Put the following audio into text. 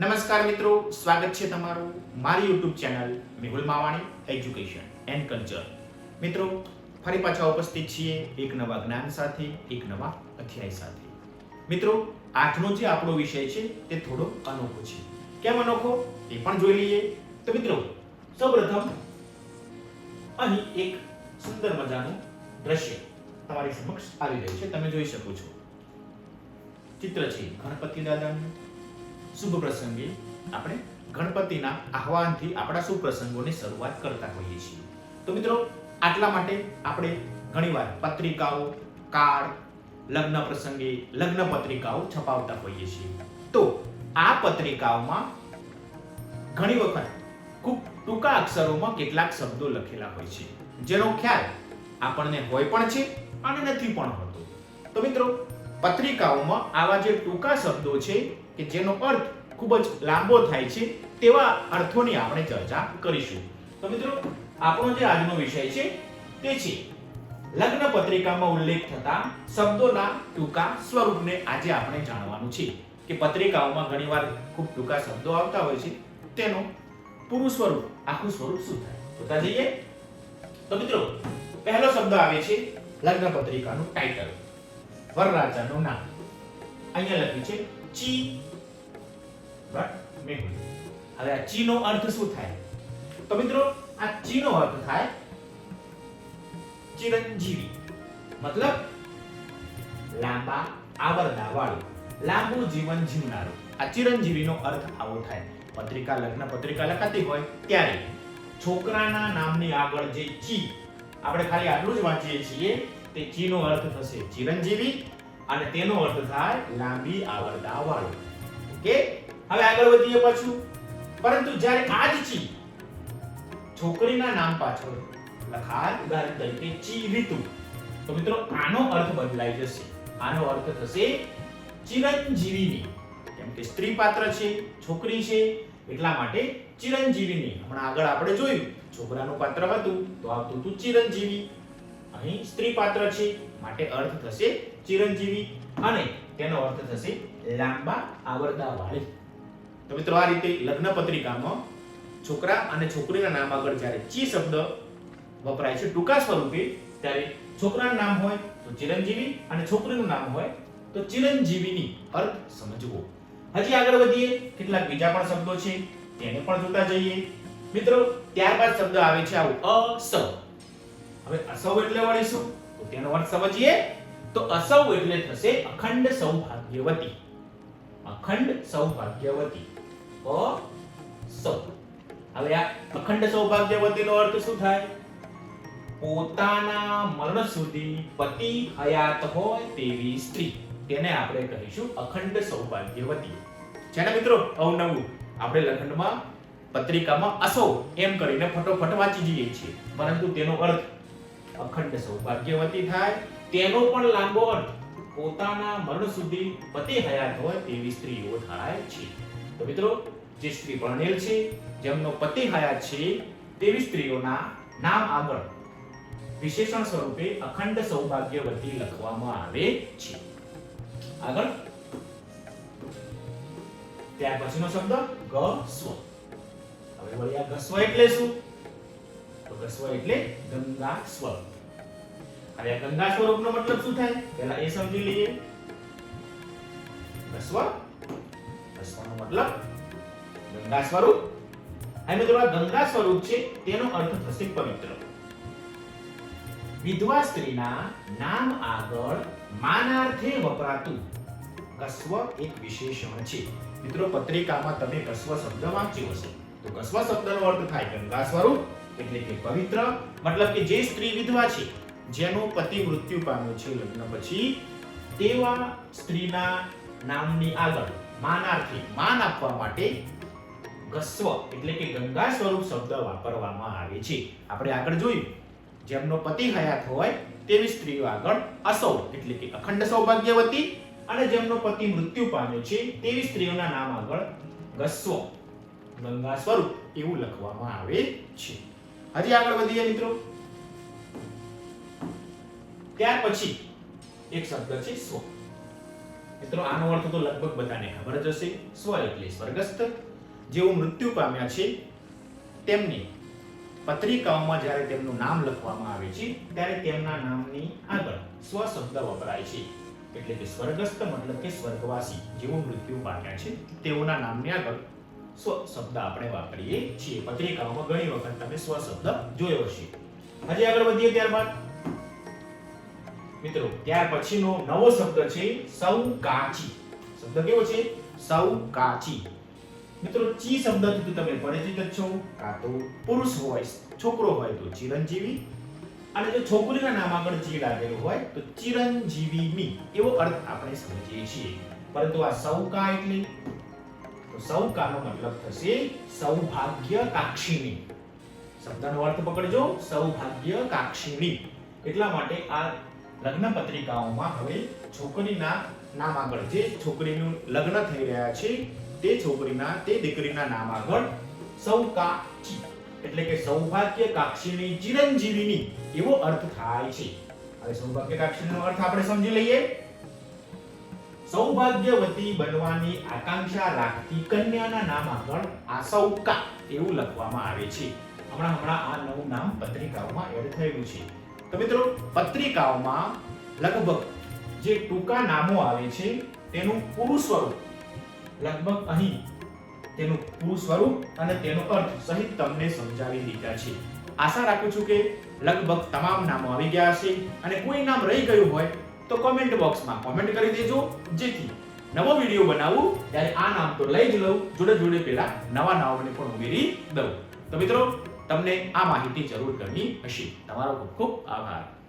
નમસ્કાર મિત્રો, સ્વાગત છે તમારું મારી YouTube channel Mehul Mavani education and culture મિત્રો, ફરી પાછા ઉપસ્થિત છીએ એક નવા જ્ઞાન સાથે, એક નવા અધ્યાય સાથે. મિત્રો, આજનો જે આપણો વિષય છે તે થોડો અનોખો છે. કેમ અનોખો? એ પણ જોઈ લઈએ. તો મિત્રો, સૌપ્રથમ અહીં એક સુંદર મજાનું દ્રશ્ય તમારી સમક્ષ આવી રહ્યું છે. તમે જોઈ શકો છો. ચિત્ર છે ગણપતિ દાદાનું. શુભ પ્રસંગે આપણે ગણપતિના આહવાનથી આપણા શુભ પ્રસંગોની શરૂઆત કરતા હોઈએ છીએ. તો મિત્રો, આટલા માટે આપણે ઘણીવાર પત્રિકાઓ, કાર્ડ, લગ્ન પ્રસંગે લગ્ન પત્રિકાઓ છપાવતા હોઈએ છીએ. તો આ પત્રિકાઓમાં ઘણી વખત ખૂબ ટૂંકા અક્ષરોમાં કેટલાક શબ્દો લખેલા હોય છે, જેનો ખ્યાલ આપણને હોય પણ છે અને નથી પણ હોતો. તો મિત્રો, પત્રિકાઓમાં આવા જે ટૂંકા શબ્દો છે કે જેનો અર્થ ખૂબ જ લાંબો થાય છે તેવા અર્થોની આપણે ચર્ચા કરીશું. તો મિત્રો, આપણો જે આજનો વિષય છે તે છે લગ્ન પત્રિકામાં ઉલ્લેખ થતા શબ્દોના ટૂંકા સ્વરૂપને આજે આપણે જાણવાનું છે કે પત્રિકાઓમાં ઘણીવાર ખૂબ ટૂંકા શબ્દો આવતા હોય છે તેનું પૂરું સ્વરૂપ, આખું સ્વરૂપ શું થાય? જોતા જઈએ. તો મિત્રો, પહેલો શબ્દ આવે છે લગ્ન પત્રિકાનું ટાઇટલ વરરાજાનું નામ. અહીંયા લખ્યું છે ચી હવે આ ચી અર્થ શું થાય? તો મિત્રો, આ ચી અર્થ થાય ચિરંજીવી. મતલબ લાંબા આવરદા વાળું, લાંબુ જીવન જીવનારું. આ ચિરંજીવીનો અર્થ આવો થાય. પત્રિકા લગ્ન પત્રિકા લખાતી હોય ત્યારે છોકરાના નામની આગળ જે ચી, આપણે ખાલી આટલું જ વાંચીએ છીએ, તે ચી નો અર્થ થશે ચિરંજીવી અને તેનો અર્થ થાય લાંબી આવરદા વાળું. ઓકે? હવે આગળ વધીએ પાછું. પરંતુ જ્યારે આ જ ચી છોકરીના નામ પાછળ લખાય ઉદાહરણ તરીકે ચી રીતુ, તો મિત્રો આનો અર્થ બદલાઈ જશે. આનો અર્થ થશે ચિરંજીવીની. કેમ કે સ્ત્રી પાત્ર છે, છોકરી છે, એટલા માટે ચિરંજીવીની. હમણાં આગળ આપણે જોયું, છોકરાનું પાત્ર હતું, તો આવતું હતું ચિરંજીવી. અહીં સ્ત્રી પાત્ર છે, માટે અર્થ થશે ચિરંજીવી. અને તેનો અર્થ થશે લાંબા આવરદા વાળી. તો મિત્રો આ રીતે લગ્ન પત્રિકામાં છોકરા અને છોકરીના નામ આગળ જ્યારે ચી શબ્દ વપરાય છે ટૂંકા સ્વરૂપે, ત્યારે છોકરાનું નામ હોય તો ચિરંજીવી અને છોકરીનું નામ હોય તો ચિરંજીવીની અર્થ સમજવો. હજી આગળ વધીએ, કેટલાક બીજા પણ શબ્દો છે, તેને પણ જોતા જઈએ. મિત્રો, ત્યારબાદ શબ્દ આવે છે આવું, અસવ. હવે અસવ એટલે વળી શું? તો તેનો અર્થ સમજીએ, તો અસવ એટલે થશે અખંડ સૌભાગ્યવતી. અખંડ સૌભાગ્યવતી. અસવ હવે આ અખંડ સૌભાગ્યવતીનો અર્થ શું થાય? પોતાના મરણ સુધી પતિ હયાત હોય તેવી સ્ત્રી. તેને આપણે કહીશું અખંડ સૌભાગ્યવતી છે ને મિત્રો? અવનવું. આપણે લખંડમાં, પત્રિકામાં અસો એમ કરીને ફટોફટ વાંચી જઈએ છીએ. પરંતુ તેનો અર્થ અખંડ સૌભાગ્યવતી થાય, તેનો પણ લાંબો અર્થ પોતાના મરણ સુધી પતિ હયાત હોય તેવી સ્ત્રીઓ થાય છે. તો મિત્રો, જે સ્ત્રી પરણેલ છે, જેમનો પતિ હયાત છે, તેવી સ્ત્રીઓના નામ આગળ વિશેષણ સ્વરૂપે અખંડ સૌભાગ્યવતી લખવામાં આવે છે. આગળ. ત્યાર પછીનો શબ્દ ગસ્વ હવે વળી આ ગસ્વ એટલે શું? તો ગસ્વ એટલે ગંગા સ્વરૂપ હવે આ ગંગા સ્વરૂપનો મતલબ શું થાય? પહેલા એ સમજી લઈએ. ગસ્વ ગસ્વનો મતલબ ગંગા સ્વરૂપ. હવે મિત્રો ગંગા સ્વરૂપ છે, તેનો અર્થ થશે પવિત્ર. વિધવા સ્ત્રીના નામ આગળ માનાર્થે વપરાતું કસ્વ એક વિશેષણ છે. મિત્રો, પત્રિકામાં તમે કસ્વ શબ્દ વાંચ્યો હશે. તો કસ્વ શબ્દનો અર્થ થાય ગંગા સ્વરૂપ, એટલે કે પવિત્ર. મતલબ કે જે સ્ત્રી વિધવા છે, જેનો પતિ મૃત્યુ પામ્યો છે લગ્ન પછી, તેવા સ્ત્રીના નામની આગળ માનાર્થે, માન આપવા માટે ગસ્વ એટલે કે ગંગા સ્વરૂપ શબ્દ વાપરવામાં આવે છે. આપણે આગળ જોયું, જેમનો પતિ હયાત હોય તેવી સ્ત્રીઓ આગળ અસૌ એટલે કે અખંડ સૌભાગ્યવતી અને જેમનો પતિ મૃત્યુ પામ્યો છે તેવી સ્ત્રીઓના નામ આગળ ગસ્વ, ગંગા સ્વરૂપ એવું લખવામાં આવે છે. હજી આગળ વધીએ મિત્રો. ત્યાર પછી એક શબ્દ છે સ્વ. મિત્રો, આનો અર્થ તો લગભગ બધાને ખબર જ હશે. સ્વ એટલે સ્વર્ગસ્થ. જેઓ મૃત્યુ પામ્યા છે, તેમની પત્રિકાઓમાં જ્યારે તેમનું નામ લખવામાં આવે છે, ત્યારે તેમના નામની આગળ સ્વ શબ્દ વપરાય છે. એટલે કે સ્વર્ગસ્થ મતલબ કે સ્વર્ગવાસી. જેઓ મૃત્યુ પામ્યા છે, તેઓના નામની આગળ સ્વ શબ્દ આપણે વાપરીએ છીએ. પત્રિકાઓમાં ઘણી વખત તમે સ્વ શબ્દ જોયો હશે. હજી આગળ વધીએ ત્યારબાદ. મિત્રો, ત્યાર પછીનો નવો શબ્દ છે સૌકાચી. શબ્દ કેવો છે? સૌકાચી. મિત્રો, ચી શબ્દથી તો તમે પરિચિત જ છો. કાં તો પુરુષ હોય, છોકરો હોય, તો ચિરંજીવી. અને જો છોકરીના નામ આગળ ચી લાગેલું હોય, તો ચિરંજીવીની એવો અર્થ આપણે સમજીએ છીએ. પરંતુ આ સૌકા એટલે? તો સૌકાનો મતલબ થશે સૌભાગ્ય કાક્ષીણી શબ્દનો અર્થ પકડજો સૌભાગ્ય કાક્ષીણી એટલા માટે આ લગ્ન પત્રિકાઓમાં હવે છોકરીના નામ આગળ, જે છોકરીનું લગ્ન થઈ રહ્યા છે, તે છોકરીના, તે દીકરીના નામ આગળ સૌકાચી એટલે કે સૌભાગ્ય કાક્ષીની ચિરંજીવીની એવો અર્થ થાય છે. હવે સૌભાગ્ય કાક્ષીનો અર્થ આપણે સમજી લઈએ. સૌભાગ્યવતી બનવાની આકાંક્ષા રાખતી કન્યાના નામ આગળ આસૌકા એવું લખવામાં આવે છે. હમણાં હમણાં આ નવું નામ પત્રિકાઓમાં એડ થયેલું છે. તો મિત્રો, પત્રિકાઓમાં લગભગ જે ટૂંકા નામો આવે છે, તેનું પૂરું સ્વરૂપ, લગભગ અહીં તેનું પૂરું સ્વરૂપ અને તેનો અર્થ સહિત તમને સમજાવી દીધા છે. આશા રાખું છું કે લગભગ તમામ નામો આવી ગયા હશે અને કોઈ નામ રહી ગયું હોય તો કોમેન્ટ બોક્સમાં કોમેન્ટ કરી દેજો, જેથી નવો વીડિયો બનાવું, ત્યારે આ નામ તો લઈ જ લઉં, જોડે જોડે પેલા નવા નામોને પણ ઉમેરી દઉં. તો મિત્રો તમને આ માહિતી જરૂર ગમી હશે. તમારો ખૂબ ખૂબ આભાર.